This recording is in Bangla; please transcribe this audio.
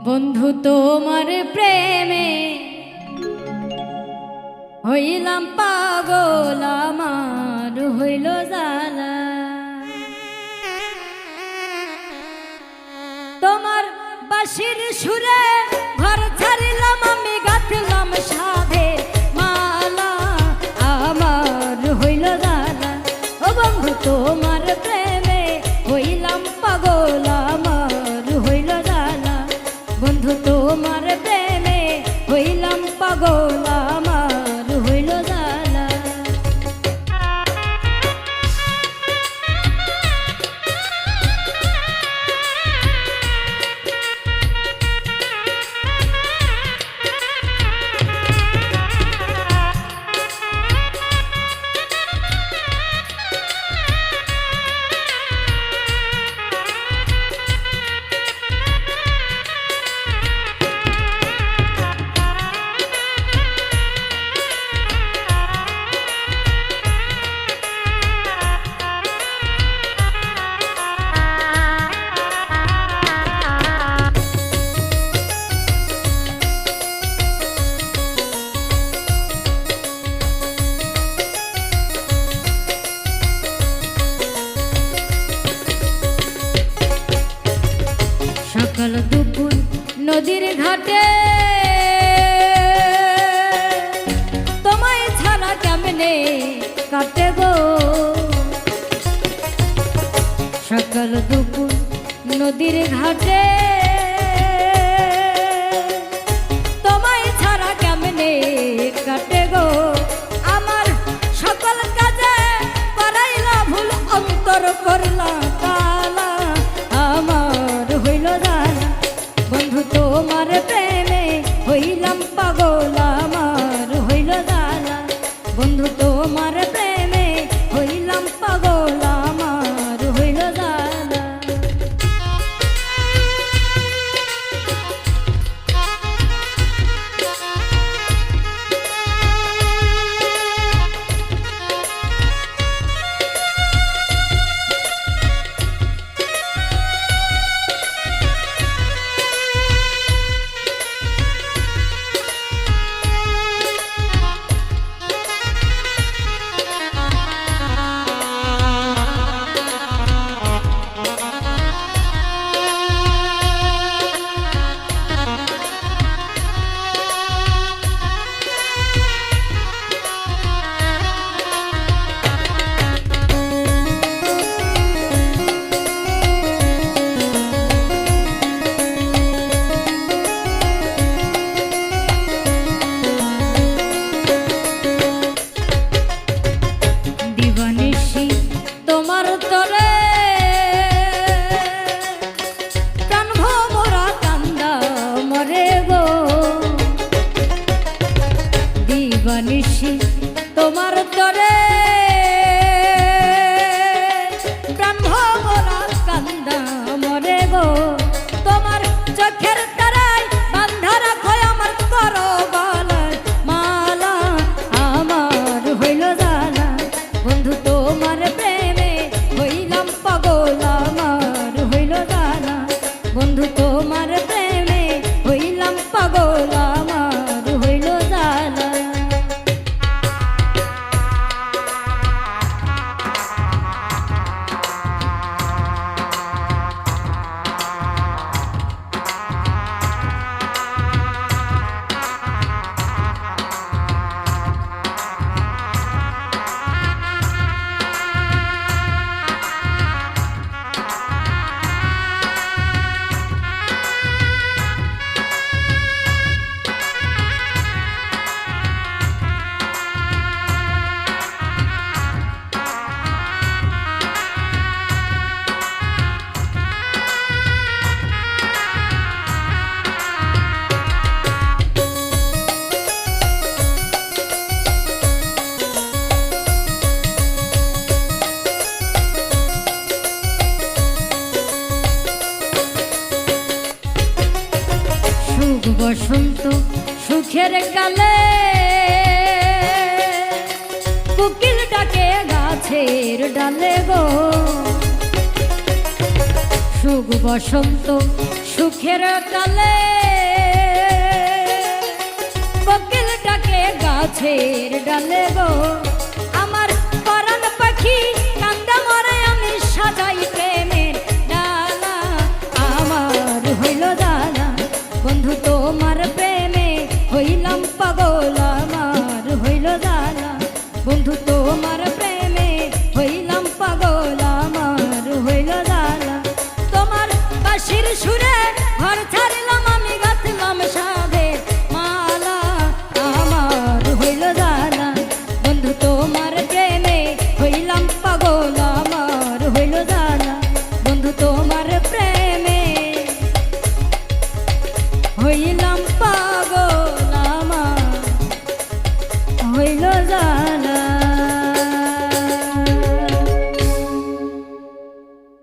বন্ধু তোমার প্রেমে হইলাম পাগল আমার হইল জালা তোমার বাসির সুরে বন্ধু তোমার প্রেমে হইলাম পাগল। সকাল দুপুর নদীর ঘাটে। তোমায় ছাড়া কেমনে কাটে গো? সকাল দুপুর নদীর ঘাটে। দিবানিশি তোমার তরে বসন্ত সুখের কালে কুকিল ডাকে গাছের ডালে গো। সুখ বসন্ত সুখের কালে কোকিল ডাকে গাছের হইলাম পাগল আমার, হইল জানা বন্ধু, তোমার প্রেমে হইলাম পাগল আমার, হইল জানা তোমার বাসির সুরে ঘর ছাড়লাম আমি, গাঁথলাম সাবে মালা আমার, হইল জানা বন্ধু, তোমার প্রেমে হইলাম পাগল আমার, হইল জানা বন্ধু, তোমার প্রেমে হইলাম পাগল হইল যা